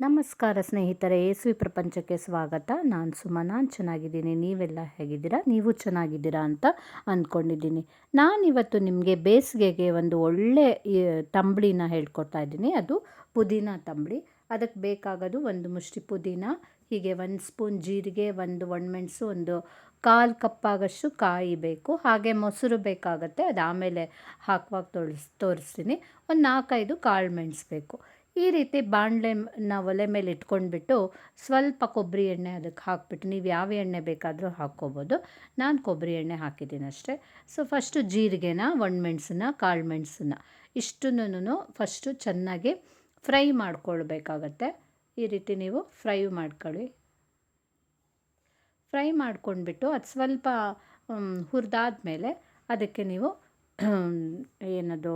ನಮಸ್ಕಾರ ಸ್ನೇಹಿತರೆ ಯೇಸುವಿ ಪ್ರಪಂಚಕ್ಕೆ ಸ್ವಾಗತ. ನಾನು ಸುಮ, ನಾನು ಚೆನ್ನಾಗಿದ್ದೀನಿ. ನೀವೆಲ್ಲ ಹೇಗಿದ್ದೀರಾ? ನೀವು ಚೆನ್ನಾಗಿದ್ದೀರಾ ಅಂತ ಅಂದ್ಕೊಂಡಿದ್ದೀನಿ. ನಾನಿವತ್ತು ನಿಮಗೆ ಬೇಸಿಗೆಗೆ ಒಂದು ಒಳ್ಳೆ ತಂಬಳಿನ ಹೇಳ್ಕೊಡ್ತಾ ಇದ್ದೀನಿ. ಅದು ಪುದೀನ ತಂಬಳಿ. ಅದಕ್ಕೆ ಬೇಕಾಗೋದು ಒಂದು ಮುಷ್ಟಿ ಪುದೀನ, ಹೀಗೆ ಒಂದು ಸ್ಪೂನ್ ಜೀರಿಗೆ, ಒಂದು ಒಣಮೆಣಸು, ಒಂದು ಕಾಲು ಕಪ್ಪಾಗಷ್ಟು ಕಾಯಿ ಬೇಕು. ಹಾಗೆ ಮೊಸರು ಬೇಕಾಗತ್ತೆ. ಅದು ಆಮೇಲೆ ಹಾಕುವಾಗ ತೋರಿಸ್ ತೋರಿಸ್ತೀನಿ. ಒಂದು ನಾಲ್ಕೈದು ಕಾಳು ಮೆಣಸು ಬೇಕು. ಈ ರೀತಿ ಬಾಣಲೆನ ಒಲೆ ಮೇಲೆ ಇಟ್ಕೊಂಡ್ಬಿಟ್ಟು ಸ್ವಲ್ಪ ಕೊಬ್ಬರಿ ಎಣ್ಣೆ ಅದಕ್ಕೆ ಹಾಕ್ಬಿಟ್ಟು, ನೀವು ಯಾವ ಎಣ್ಣೆ ಬೇಕಾದರೂ ಹಾಕ್ಕೋಬೋದು. ನಾನು ಕೊಬ್ಬರಿ ಎಣ್ಣೆ ಹಾಕಿದ್ದೀನಿ ಅಷ್ಟೇ. ಸೊ ಫಸ್ಟು ಜೀರಿಗೆನ, ಒಣಮೆಣ್ಸನ್ನ ಕಾಳು ಮೆಣಸನ್ನ ಇಷ್ಟನ್ನು ಫಸ್ಟು ಚೆನ್ನಾಗಿ ಫ್ರೈ ಮಾಡ್ಕೊಳ್ಬೇಕಾಗತ್ತೆ. ಈ ರೀತಿ ನೀವು ಫ್ರೈ ಮಾಡ್ಕೊಳ್ಳಿ. ಫ್ರೈ ಮಾಡ್ಕೊಂಡ್ಬಿಟ್ಟು ಅದು ಸ್ವಲ್ಪ ಹುರಿದಾದ್ಮೇಲೆ ಅದಕ್ಕೆ ನೀವು ಏನದು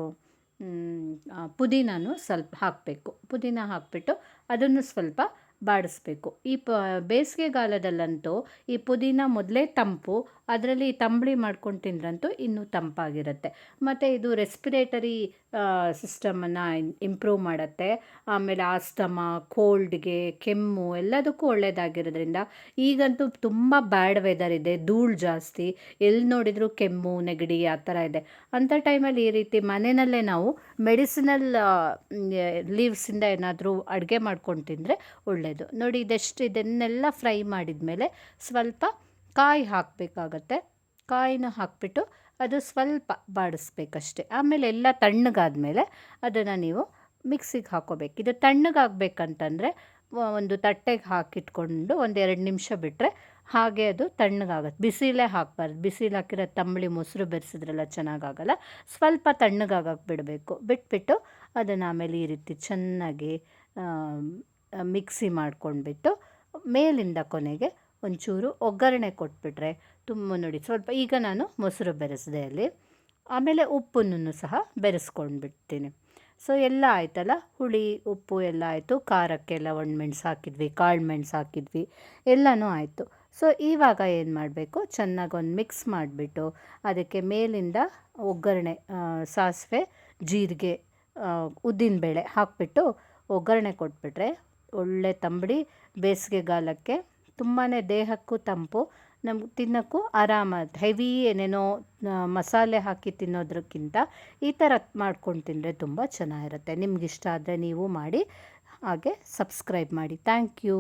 ಪುದೀನನೂ ಸ್ವಲ್ಪ ಹಾಕಬೇಕು. ಪುದೀನ ಹಾಕಿಬಿಟ್ಟು ಅದನ್ನು ಸ್ವಲ್ಪ ಬಾಡಿಸ್ಬೇಕು. ಈ ಪ, ಬೇಸಿಗೆಗಾಲದಲ್ಲಂತೂ ಈ ಪುದೀನ ಮೊದಲೇ ತಂಪು, ಅದರಲ್ಲಿ ತಂಬಳಿ ಮಾಡ್ಕೊಂಡು ತಿಂದ್ರಂತೂ ಇನ್ನೂ ತಂಪಾಗಿರುತ್ತೆ. ಮತ್ತು ಇದು ರೆಸ್ಪಿರೇಟರಿ ಸಿಸ್ಟಮನ್ನು ಇಂಪ್ರೂವ್ ಮಾಡುತ್ತೆ. ಆಮೇಲೆ ಆಸ್ತಮ, ಕೋಲ್ಡ್ಗೆ, ಕೆಮ್ಮು ಎಲ್ಲದಕ್ಕೂ ಒಳ್ಳೆಯದಾಗಿರೋದ್ರಿಂದ ಈಗಂತೂ ತುಂಬ ಬ್ಯಾಡ್ ವೆದರ್ ಇದೆ, ಧೂಳು ಜಾಸ್ತಿ. ಎಲ್ಲಿ ನೋಡಿದರೂ ಕೆಮ್ಮು, ನೆಗಡಿ ಆ ಥರ ಇದೆ. ಅಂಥ ಟೈಮಲ್ಲಿ ಈ ರೀತಿ ಮನೆಯಲ್ಲೇ ನಾವು ಮೆಡಿಸಿನಲ್ ಲೀವ್ಸಿಂದ ಏನಾದರೂ ಅಡುಗೆ ಮಾಡ್ಕೊಂಡು ತಿಂದರೆ ಒಳ್ಳೆಯದು ನೋಡಿ, ಇದೆಷ್ಟು ಇದನ್ನೆಲ್ಲ ಫ್ರೈ ಮಾಡಿದ ಮೇಲೆ ಸ್ವಲ್ಪ ಕಾಯಿ ಹಾಕಬೇಕಾಗತ್ತೆ. ಕಾಯಿನ ಹಾಕಿಬಿಟ್ಟು ಅದು ಸ್ವಲ್ಪ ಬಾಡಿಸ್ಬೇಕಷ್ಟೆ. ಆಮೇಲೆ ಎಲ್ಲ ತಣ್ಣಗಾದ್ಮೇಲೆ ಅದನ್ನು ನೀವು ಮಿಕ್ಸಿಗೆ ಹಾಕೋಬೇಕು. ಇದು ತಣ್ಣಗಾಗಬೇಕಂತಂದರೆ ಒಂದು ತಟ್ಟೆಗೆ ಹಾಕಿಟ್ಕೊಂಡು ಒಂದು ಎರಡು ನಿಮಿಷ ಬಿಟ್ಟರೆ ಹಾಗೆ ಅದು ತಣ್ಣಗಾಗತ್ತೆ. ಬಿಸಿಲೇ ಹಾಕಬಾರ್ದು. ಬಿಸಿಲು ಹಾಕಿರೋ ತಂಬಳಿ ಮೊಸರು ಬೆರೆಸಿದ್ರೆಲ್ಲ, ಚೆನ್ನಾಗಾಗಲ್ಲ. ಸ್ವಲ್ಪ ತಣ್ಣಗಾಗಕ್ಕೆ ಬಿಡಬೇಕು. ಬಿಟ್ಬಿಟ್ಟು ಅದನ್ನು ಆಮೇಲೆ ಈ ರೀತಿ ಚೆನ್ನಾಗಿ ಮಿಕ್ಸಿ ಮಾಡ್ಕೊಂಡ್ಬಿಟ್ಟು ಮೇಲಿಂದ ಕೊನೆಗೆ ಒಂಚೂರು ಒಗ್ಗರಣೆ ಕೊಟ್ಬಿಟ್ರೆ ತುಂಬ ನೋಡಿ ಸ್ವಲ್ಪ ಈಗ ನಾನು ಮೊಸರು ಬೆರೆಸಿದೆ ಅಲ್ಲಿ. ಆಮೇಲೆ ಉಪ್ಪನ್ನು ಸಹ ಬೆರೆಸ್ಕೊಂಡ್ಬಿಡ್ತೀನಿ. ಸೊ ಎಲ್ಲ ಆಯ್ತಲ್ಲ? ಹುಳಿ, ಉಪ್ಪು ಎಲ್ಲ ಆಯಿತು. ಖಾರಕ್ಕೆಲ್ಲ ಒಣಮೆಣ್ಸು ಹಾಕಿದ್ವಿ ಕಾಳು ಮೆಣಸು ಹಾಕಿದ್ವಿ, ಎಲ್ಲನೂ ಆಯಿತು. ಸೊ ಇವಾಗ ಏನು ಮಾಡಬೇಕು? ಚೆನ್ನಾಗಿ ಒಂದು ಮಿಕ್ಸ್ ಮಾಡಿಬಿಟ್ಟು ಅದಕ್ಕೆ ಮೇಲಿಂದ ಒಗ್ಗರಣೆ ಸಾಸಿವೆ, ಜೀರಿಗೆ ಉದ್ದಿನಬೇಳೆ ಹಾಕಿಬಿಟ್ಟು ಒಗ್ಗರಣೆ ಕೊಟ್ಬಿಟ್ರೆ ಒಳ್ಳೆ ತಂಬಡಿ ಬೇಸಿಗೆಗಾಲಕ್ಕೆ ತುಂಬಾ ದೇಹಕ್ಕೂ ತಂಪು ನಮ್ಗೆ ತಿನ್ನೋಕ್ಕೂ ಆರಾಮ ಹೆವಿ ಏನೇನೋ ಮಸಾಲೆ ಹಾಕಿ ತಿನ್ನೋದಕ್ಕಿಂತ ಈ ಥರ ಮಾಡ್ಕೊಂಡು ತಿಂದರೆ ತುಂಬ ಚೆನ್ನಾಗಿರುತ್ತೆ. ನಿಮ್ಗೆ ಇಷ್ಟ ಆದರೆ ನೀವು ಮಾಡಿ, ಹಾಗೆ ಸಬ್ಸ್ಕ್ರೈಬ್ ಮಾಡಿ. Thank you